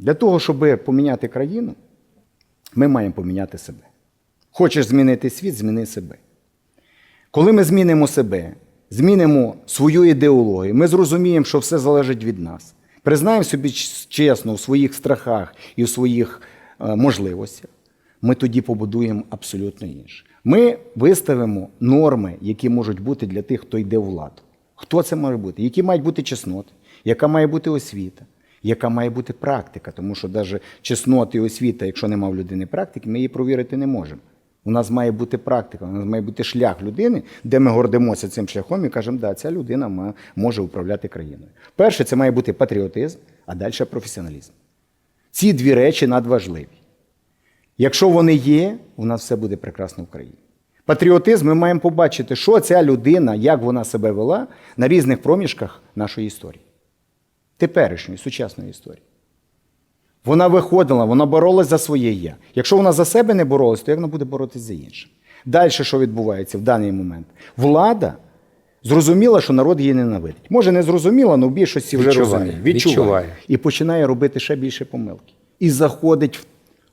Для того, щоб поміняти країну, ми маємо поміняти себе. Хочеш змінити світ, зміни себе. Коли ми змінимо себе, змінимо свою ідеологію, ми зрозуміємо, що все залежить від нас. Признаємо собі чесно в своїх страхах і в своїх е, можливостях, ми тоді побудуємо абсолютно інше. Ми виставимо норми, які можуть бути для тих, хто йде у владу. Хто це може бути? Які мають бути чесноти, яка має бути освіта, яка має бути практика, тому що навіть чесноти і освіта, якщо нема в людини практики, ми її провірити не можемо. У нас має бути практика, у нас має бути шлях людини, де ми гордимося цим шляхом і кажемо, да, ця людина може управляти країною. Перше, це має бути патріотизм, а далі професіоналізм. Ці дві речі надважливі. Якщо вони є, у нас все буде прекрасно в країні. Патріотизм ми маємо побачити, що ця людина, як вона себе вела на різних проміжках нашої історії, теперішньої, сучасної історії. Вона виходила, вона боролась за своє я. Якщо вона за себе не боролась, то як вона буде боротися за інше? Далі, що відбувається в даний момент? Влада зрозуміла, що народ її ненавидить. Може, не зрозуміла, але в більшості вже Відчуває, розуміє. Відчуває. відчуває. І починає робити ще більше помилки. І заходить в,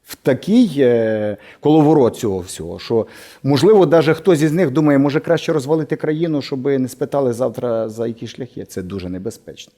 в такий е, коловорот цього всього, що, можливо, навіть хтось із них думає, може краще розвалити країну, щоб не спитали завтра за які шляхи. Це дуже небезпечно.